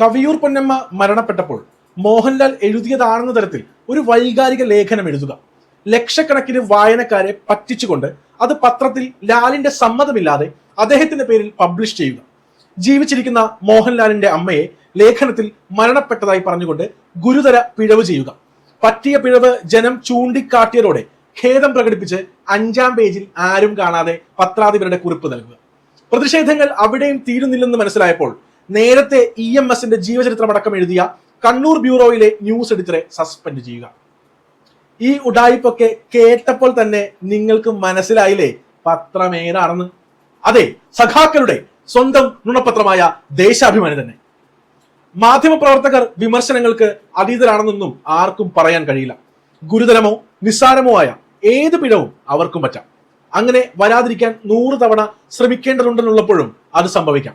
കവിയൂർ പൊന്നമ്മ മരണപ്പെട്ടപ്പോൾ മോഹൻലാൽ എഴുതിയതാണെന്ന തരത്തിൽ ഒരു വൈകാരിക ലേഖനം എഴുതുക. ലക്ഷക്കണക്കിന് വായനക്കാരെ പറ്റിച്ചുകൊണ്ട് അത് പത്രത്തിൽ ലാലിന്റെ സമ്മതമില്ലാതെ അദ്ദേഹത്തിന്റെ പേരിൽ പബ്ലിഷ് ചെയ്യുക. ജീവിച്ചിരിക്കുന്ന മോഹൻലാലിന്റെ അമ്മയെ ലേഖനത്തിൽ മരണപ്പെട്ടതായി പറഞ്ഞുകൊണ്ട് ഗുരുതര പിഴവ് ചെയ്യുക. പറ്റിയ പിഴവ് ജനം ചൂണ്ടിക്കാട്ടിയതോടെ ഖേദം പ്രകടിപ്പിച്ച് അഞ്ചാം പേജിൽ ആരും കാണാതെ പത്രാധിപരുടെ കുറിപ്പ് നൽകുക. പ്രതിഷേധങ്ങൾ അവിടെയും തീരുന്നില്ലെന്ന് മനസ്സിലായപ്പോൾ നേരത്തെ ഇ എം എസിന്റെ ജീവചരിത്രമടക്കം എഴുതിയ കണ്ണൂർ ബ്യൂറോയിലെ ന്യൂസ് എഡിറ്ററെ സസ്പെൻഡ് ചെയ്യുക. ഈ ഉഡായിപ്പൊക്കെ കേട്ടപ്പോൾ തന്നെ നിങ്ങൾക്ക് മനസ്സിലായില്ലേ? പത്രമേനാണെന്ന് അതെ സഖാക്കളുടെ സ്വന്തം നുണപത്രമായ ദേശാഭിമാനി തന്നെ. മാധ്യമപ്രവർത്തകർ വിമർശനങ്ങൾക്ക് അതീതരാണെന്നൊന്നും ആർക്കും പറയാൻ കഴിയില്ല. ഗുരുതരമോ നിസ്സാരമോ ആയ ഏത് പിഴവും അവർക്കും പറ്റാം. അങ്ങനെ വരാതിരിക്കാൻ നൂറ് തവണ ശ്രമിക്കേണ്ടതുണ്ടെന്നുള്ളപ്പോഴും അത് സംഭവിക്കാം.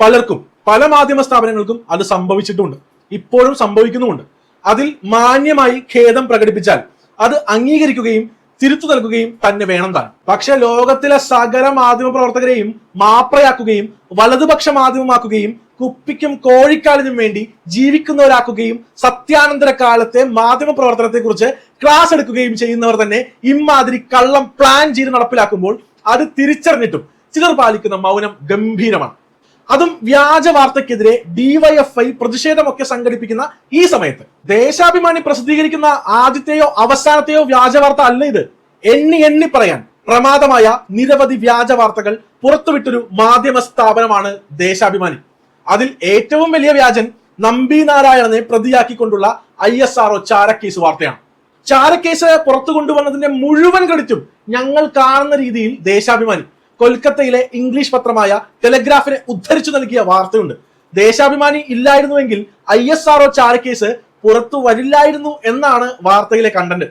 പലർക്കും പല മാധ്യമ സ്ഥാപനങ്ങൾക്കും അത് സംഭവിച്ചിട്ടുമുണ്ട്. ഇപ്പോഴും സംഭവിക്കുന്നുമുണ്ട്. അതിൽ മാന്യമായി ഖേദം പ്രകടിപ്പിച്ചാൽ അത് അംഗീകരിക്കുകയും തിരുത്തു നൽകുകയും തന്നെ വേണം താൻ പക്ഷെ ലോകത്തിലെ സകല മാധ്യമ പ്രവർത്തകരെയും മാപ്രയാക്കുകയും വലതുപക്ഷ മാധ്യമമാക്കുകയും കുപ്പിക്കും കോഴിക്കാലിനും വേണ്ടി ജീവിക്കുന്നവരാക്കുകയും സത്യാനന്തര കാലത്തെ മാധ്യമ പ്രവർത്തനത്തെ കുറിച്ച് ക്ലാസ് എടുക്കുകയും ചെയ്യുന്നവർ തന്നെ ഇമാതിരി കള്ളം പ്ലാൻ ചെയ്ത് നടപ്പിലാക്കുമ്പോൾ അത് തിരിച്ചറിഞ്ഞിട്ടും ചിലർ പാലിക്കുന്ന മൗനം ഗംഭീരമാണ്. അതും വ്യാജ വാർത്തക്കെതിരെ ഡിവൈഎഫ്ഐ പ്രതിഷേധമൊക്കെ സംഘടിപ്പിക്കുന്ന ഈ സമയത്ത് ദേശാഭിമാനി പ്രസിദ്ധീകരിക്കുന്ന ആദ്യത്തെയോ അവസാനത്തെയോ വ്യാജ വാർത്ത അല്ല ഇത്. എണ്ണി എണ്ണി പറയാൻ പ്രമാദമായ നിരവധി വ്യാജ വാർത്തകൾ പുറത്തുവിട്ടൊരു മാധ്യമ സ്ഥാപനമാണ് ദേശാഭിമാനി. അതിൽ ഏറ്റവും വലിയ വ്യാജൻ നമ്പി നാരായണനെ പ്രതിയാക്കിക്കൊണ്ടുള്ള ഐ എസ് ആർഒ ചാരക്കേസ് വാർത്തയാണ്. ചാരക്കേസ് പുറത്തു കൊണ്ടുവന്നതിന്റെ മുഴുവൻ ക്രെഡിറ്റും ഞങ്ങൾ കാണുന്ന രീതിയിൽ ദേശാഭിമാനി. കൊൽക്കത്തയിലെ ഇംഗ്ലീഷ് പത്രമായ ടെലഗ്രാഫിനെ ഉദ്ധരിച്ചു നൽകിയ വാർത്തയുണ്ട്. ദേശാഭിമാനി ഇല്ലായിരുന്നുവെങ്കിൽ ഐ എസ് ആർ ഒ ചാരക്കേസ് പുറത്തു വരില്ലായിരുന്നു എന്നാണ് വാർത്തയിലെ കണ്ടന്റ്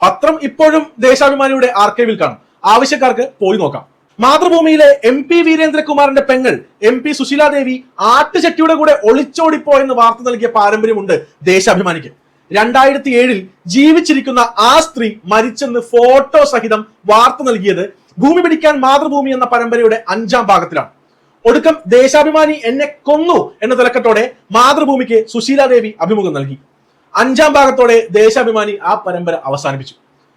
പത്രം ഇപ്പോഴും ദേശാഭിമാനിയുടെ ആർക്കൈവിൽ കാണും. ആവശ്യക്കാർക്ക് പോയി നോക്കാം. മാതൃഭൂമിയിലെ എം പി വീരേന്ദ്രകുമാറിന്റെ പെങ്ങൾ എം പി സുശീലാദേവി ആട്ടുചട്ടിയുടെ കൂടെ ഒളിച്ചോടിപ്പോയെന്ന് വാർത്ത നൽകിയ പാരമ്പര്യമുണ്ട് ദേശാഭിമാനിക്ക്. രണ്ടായിരത്തി ഏഴിൽ ജീവിച്ചിരിക്കുന്ന ആ സ്ത്രീ മരിച്ചെന്ന് ഫോട്ടോ സഹിതം വാർത്ത നൽകിയത് ഭൂമി പിടിക്കാൻ മാതൃഭൂമി എന്ന പരമ്പരയുടെ അഞ്ചാം ഭാഗത്തിലാണ്. ഒടുക്കം ദേശാഭിമാനി എന്നെ കൊന്നു എന്ന തിലക്കത്തോടെ മാതൃഭൂമിക്ക് സുശീലാദേവി അഭിമുഖം നൽകി. അഞ്ചാം ഭാഗത്തോടെ ദേശാഭിമാനി ആ പരമ്പര അവസാനിപ്പിച്ചു.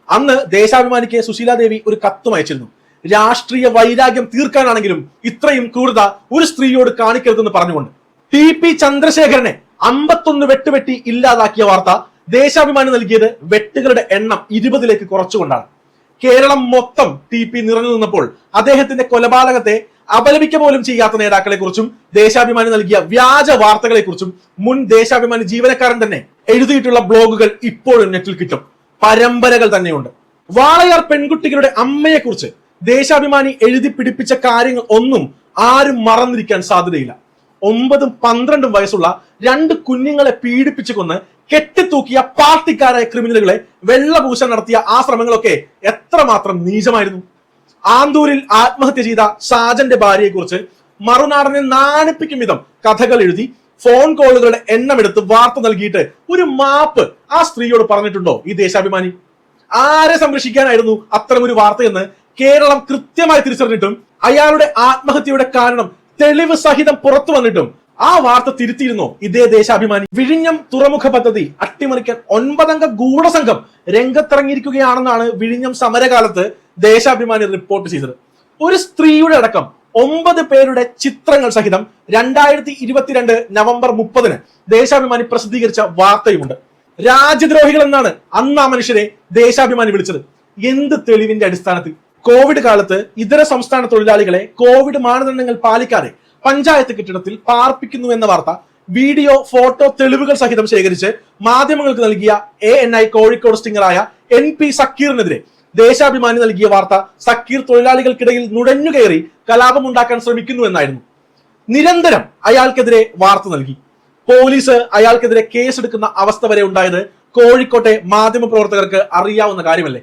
അന്ന് ദേശാഭിമാനിക്ക് സുശീലാദേവി ഒരു കത്തും അയച്ചിരുന്നു. രാഷ്ട്രീയ വൈരാഗ്യം തീർക്കാനാണെങ്കിലും ഇത്രയും ക്രൂരത ഒരു സ്ത്രീയോട് കാണിക്കരുതെന്ന് പറഞ്ഞുകൊണ്ട്. ടി പി ചന്ദ്രശേഖരനെ അമ്പത്തൊന്ന് വെട്ടുവെട്ടി ഇല്ലാതാക്കിയ വാർത്ത ദേശാഭിമാനി നൽകിയത് വെട്ടുകളുടെ എണ്ണം ഇരുപതിലേക്ക് കുറച്ചുകൊണ്ടാണ്. കേരളം മൊത്തം ടി പി നിറഞ്ഞു നിന്നപ്പോൾ അദ്ദേഹത്തിന്റെ കൊലപാതകത്തെ അപലപിക്ക പോലും ചെയ്യാത്ത നേതാക്കളെ കുറിച്ചും ദേശാഭിമാനി നൽകിയ വ്യാജ വാർത്തകളെ കുറിച്ചും മുൻ ദേശാഭിമാനി ജീവനക്കാരൻ തന്നെ എഴുതിയിട്ടുള്ള ബ്ലോഗുകൾ ഇപ്പോഴും നെറ്റിൽ കിട്ടും. പരമ്പരകൾ തന്നെയുണ്ട്. വാളയാർ പെൺകുട്ടികളുടെ അമ്മയെ കുറിച്ച് ദേശാഭിമാനി എഴുതി പിടിപ്പിച്ച കാര്യങ്ങൾ ഒന്നും ആരും മറന്നിരിക്കാൻ സാധ്യതയില്ല. ഒമ്പതും പന്ത്രണ്ടും വയസ്സുള്ള രണ്ട് കുഞ്ഞുങ്ങളെ പീഡിപ്പിച്ചു കൊന്ന് കെട്ടിത്തൂക്കിയ പാർട്ടിക്കാരായ ക്രിമിനലുകളെ വെള്ളപൂശം നടത്തിയ ആ ശ്രമങ്ങളൊക്കെ എത്രമാത്രം നീചമായിരുന്നു. ആന്തൂരിൽ ആത്മഹത്യ ചെയ്ത ഷാജന്റെ ഭാര്യയെക്കുറിച്ച് മറുനാടനെ നാണിപ്പിക്കും വിധം കഥകൾ എഴുതി ഫോൺ കോളുകളുടെ എണ്ണം എടുത്ത് വാർത്ത നൽകിയിട്ട് ഒരു മാപ്പ് ആ സ്ത്രീയോട് പറഞ്ഞിട്ടുണ്ടോ ഈ ദേശാഭിമാനി? ആരെ സംരക്ഷിക്കാനായിരുന്നു അത്തരമൊരു വാർത്തയെന്ന് കേരളം കൃത്യമായി തിരിച്ചറിഞ്ഞിട്ടും അയാളുടെ ആത്മഹത്യയുടെ കാരണം തെളിവ് സഹിതം പുറത്തു വന്നിട്ടും ആ വാർത്ത തിരുത്തിയിരുന്നോ? ഇതേ ദേശാഭിമാനി. വിഴിഞ്ഞം തുറമുഖ പദ്ധതി അട്ടിമറിക്കാൻ ഒൻപതംഗ ഗൂഢസംഘം രംഗത്തിറങ്ങിയിരിക്കുകയാണെന്നാണ് വിഴിഞ്ഞം സമരകാലത്ത് ദേശാഭിമാനി റിപ്പോർട്ട് ചെയ്തത്. ഒരു സ്ത്രീയുടെ അടക്കം ഒമ്പത് പേരുടെ ചിത്രങ്ങൾ സഹിതം രണ്ടായിരത്തി ഇരുപത്തിരണ്ട് നവംബർ മുപ്പതിന് ദേശാഭിമാനി പ്രസിദ്ധീകരിച്ച വാർത്തയുമുണ്ട്. രാജ്യദ്രോഹികൾ എന്നാണ് അന്ന് ആ മനുഷ്യരെ ദേശാഭിമാനി വിളിച്ചത്. എന്ത് തെളിവിന്റെ അടിസ്ഥാനത്തിൽ? കോവിഡ് കാലത്ത് ഇതര സംസ്ഥാന തൊഴിലാളികളെ കോവിഡ് മാനദണ്ഡങ്ങൾ പാലിക്കാതെ പഞ്ചായത്ത് കെട്ടിടത്തിൽ പാർപ്പിക്കുന്നു എന്ന വാർത്ത വീഡിയോ ഫോട്ടോ തെളിവുകൾ സഹിതം ശേഖരിച്ച് മാധ്യമങ്ങൾക്ക് നൽകിയ എ എൻ ഐ കോഴിക്കോട് സ്റ്റിംഗറായ എൻ പി സക്കീറിനെതിരെ ദേശാഭിമാനി നൽകിയ വാർത്ത സക്കീർ തൊഴിലാളികൾക്കിടയിൽ നുഴഞ്ഞുകയറി കലാപമുണ്ടാക്കാൻ ശ്രമിക്കുന്നു എന്നായിരുന്നു. നിരന്തരം അയാൾക്കെതിരെ വാർത്ത നൽകി. പോലീസ് അയാൾക്കെതിരെ കേസെടുക്കുന്ന അവസ്ഥ വരെ ഉണ്ടായത് കോഴിക്കോട്ടെ മാധ്യമപ്രവർത്തകർക്ക് അറിയാവുന്ന കാര്യമല്ലേ?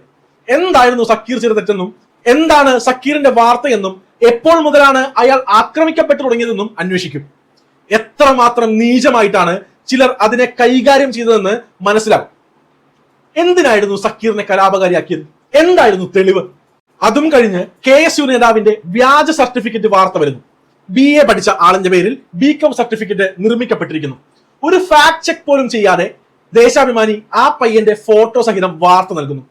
എന്തായിരുന്നു സക്കീർ ചെയ്ത തെറ്റെന്നും എന്താണ് സക്കീറിന്റെ വാർത്തയെന്നും എപ്പോൾ മുതലാണ് അയാൾ ആക്രമിക്കപ്പെട്ടു തുടങ്ങിയതെന്നും അന്വേഷിക്കും. എത്രമാത്രം നീചമായിട്ടാണ് ചിലർ അതിനെ കൈകാര്യം ചെയ്തതെന്ന് മനസ്സിലാവും. എന്തിനായിരുന്നു സക്കീറിനെ കലാപകാരിയാക്കിയത്? എന്തായിരുന്നു തെളിവ്? അതും കഴിഞ്ഞ് കെ എസ് യു നേതാവിന്റെ വ്യാജ സർട്ടിഫിക്കറ്റ് വാർത്ത വരുന്നു. ബി എ പഠിച്ച ആളിന്റെ പേരിൽ ബി കോം സർട്ടിഫിക്കറ്റ് നിർമ്മിക്കപ്പെട്ടിരിക്കുന്നു. ഒരു ഫാക്ട് ചെക്ക് പോലും ചെയ്യാതെ ദേശാഭിമാനി ആ പയ്യന്റെ ഫോട്ടോ സഹിതം വാർത്ത നൽകുന്നു.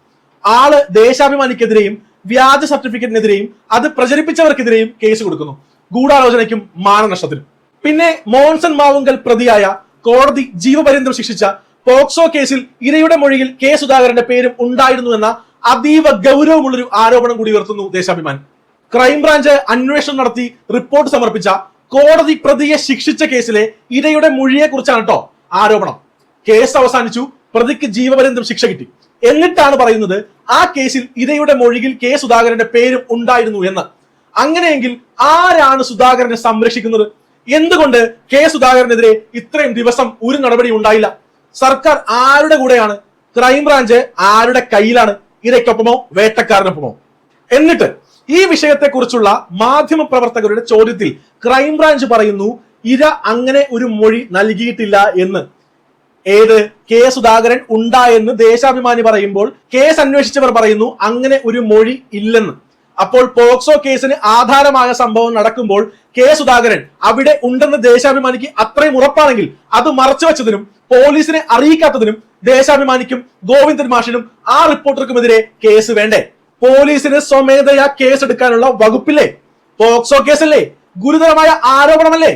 ആൾ ദേശാഭിമാനിക്കെതിരെയും വ്യാജ സർട്ടിഫിക്കറ്റിനെതിരെയും അത് പ്രചരിപ്പിച്ചവർക്കെതിരെയും കേസ് കൊടുക്കുന്നു. ഗൂഢാലോചനയ്ക്കും മാനനഷ്ടത്തിനും. പിന്നെ മോൺസൺ മാവുങ്കൽ പ്രതിയായ കോടതി ജീവപര്യന്തം ശിക്ഷിച്ച പോക്സോ കേസിൽ ഇരയുടെ മൊഴിയിൽ കെ സുധാകരന്റെ പേരും ഉണ്ടായിരുന്നു എന്ന അതീവ ഗൗരവമുള്ളൊരു ആരോപണം കൂടി ഉയർത്തുന്നു ദേശാഭിമാനി ക്രൈംബ്രാഞ്ച് അന്വേഷണം നടത്തി റിപ്പോർട്ട് സമർപ്പിച്ച കോടതി പ്രതിയെ ശിക്ഷിച്ച കേസിലെ ഇരയുടെ മൊഴിയെ കുറിച്ചാണ് കേട്ടോ ആരോപണം. കേസ് അവസാനിച്ചു പ്രതിക്ക് ജീവപര്യന്തം ശിക്ഷ കിട്ടി. എന്നിട്ടാണ് പറയുന്നത് ആ കേസിൽ ഇരയുടെ മൊഴിയിൽ കെ സുധാകരന്റെ പേരും ഉണ്ടായിരുന്നു എന്ന്. അങ്ങനെയെങ്കിൽ ആരാണ് സുധാകരനെ സംരക്ഷിക്കുന്നത്? എന്തുകൊണ്ട് കെ സുധാകരനെതിരെ ഇത്രയും ദിവസം ഒരു നടപടി ഉണ്ടായില്ല? സർക്കാർ ആരുടെ കൂടെയാണ്? ക്രൈംബ്രാഞ്ച് ആരുടെ കയ്യിലാണ്? ഇരയ്ക്കൊപ്പമോ വേട്ടക്കാരനൊപ്പമോ? എന്നിട്ട് ഈ വിഷയത്തെക്കുറിച്ചുള്ള മാധ്യമ പ്രവർത്തകരുടെ ചോദ്യത്തിൽ ക്രൈംബ്രാഞ്ച് പറയുന്നു ഇര അങ്ങനെ ഒരു മൊഴി നൽകിയിട്ടില്ല എന്ന്. ഏത്? കെ സുധാകരൻ ഉണ്ടായെന്ന് ദേശാഭിമാനി പറയുമ്പോൾ കേസ് അന്വേഷിച്ചവർ പറയുന്നു അങ്ങനെ ഒരു മൊഴി ഇല്ലെന്ന്. അപ്പോൾ പോക്സോ കേസിന് ആധാരമായ സംഭവം നടക്കുമ്പോൾ കെ സുധാകരൻ അവിടെ ഉണ്ടെന്ന് ദേശാഭിമാനിക്ക് അത്രയും ഉറപ്പാണെങ്കിൽ അത് മറച്ചു വെച്ചതിനും പോലീസിനെ അറിയിക്കാത്തതിനും ദേശാഭിമാനിക്കും ഗോവിന്ദൻ മാഷിനും ആ റിപ്പോർട്ടർക്കുമെതിരെ കേസ് വേണ്ടേ? പോലീസിന് സ്വമേധയാ കേസ് എടുക്കാനുള്ള വകുപ്പില്ലേ? പോക്സോ കേസല്ലേ? ഗുരുതരമായ ആരോപണമല്ലേ?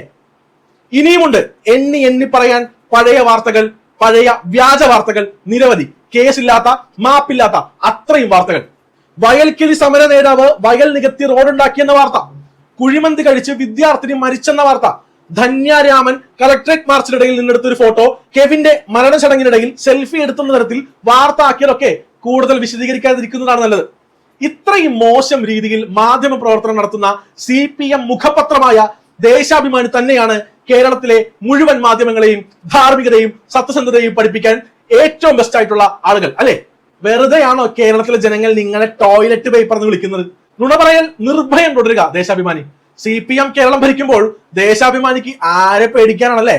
ഇനിയുമുണ്ട്. എണ്ണി എണ്ണി പറയാൻ പഴയ വാർത്തകൾ പഴയ വ്യാജ വാർത്തകൾ നിരവധി. കേസില്ലാത്ത മാപ്പില്ലാത്ത അത്രയും വാർത്തകൾ. വയൽക്കിളി സമര നേതാവ് വയൽ നികത്തി റോഡുണ്ടാക്കിയെന്ന വാർത്ത. കുഴിമന്തി കഴിച്ച് വിദ്യാർത്ഥിനി മരിച്ചെന്ന വാർത്ത. ധന്യാരാമൻ കളക്ടറേറ്റ് മാർച്ചിനിടയിൽ നിന്നെടുത്ത ഒരു ഫോട്ടോ കെവിന്റെ മരണ ചടങ്ങിനിടയിൽ സെൽഫി എടുത്തുന്ന തരത്തിൽ വാർത്ത ആക്കിയതൊക്കെ കൂടുതൽ വിശദീകരിക്കാതിരിക്കുന്നതാണ് നല്ലത്. ഇത്രയും മോശം രീതിയിൽ മാധ്യമ പ്രവർത്തനം നടത്തുന്ന സി പി എം മുഖപത്രമായ ദേശാഭിമാനി തന്നെയാണ് കേരളത്തിലെ മുഴുവൻ മാധ്യമങ്ങളെയും ധാർമ്മികതയും സത്യസന്ധതയും പഠിപ്പിക്കാൻ ഏറ്റവും ബെസ്റ്റ് ആയിട്ടുള്ള ആളുകൾ. അല്ലെ? വെറുതെയാണോ കേരളത്തിലെ ജനങ്ങൾ നിങ്ങളെ ടോയ്ലറ്റ് പേപ്പർ എന്ന് വിളിക്കുന്നത്? നുണ പറയൽ നിർഭയം തുടരുക Deshabhimani. C P M Keralam ഭരിക്കുമ്പോൾ ദേശാഭിമാനിക്ക് ആരെ പേടിക്കാനാണല്ലേ?